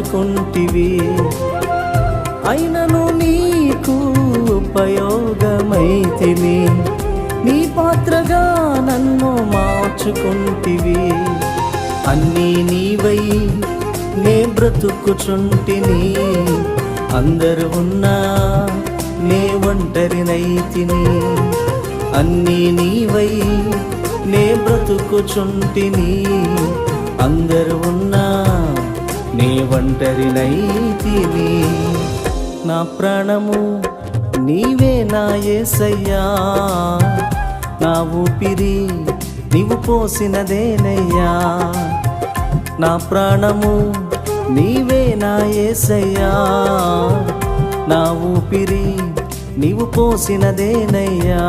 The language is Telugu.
కొంటివి. అయినను నీకు ఉపయోగమైతిని నీ పాత్రగా నన్ను మార్చుకుంటివి. అన్నీ నీవై నే బ్రతుకుచుంటిని. అందరు ఉన్నా నే ఒంటరినైతిని అన్నీ నీవై నే బ్రతుకుచుంటిని. అందరు ఉన్నా ఒంటరినైతిని నా ప్రాణము నీవే నా ఏసయ్యా. నా ఊపిరి నీవు పోసినదేనయ్యా. నా ప్రాణము నీవే నా ఏసయ్యా. నా ఊపిరి నీవు పోసినదేనయ్యా.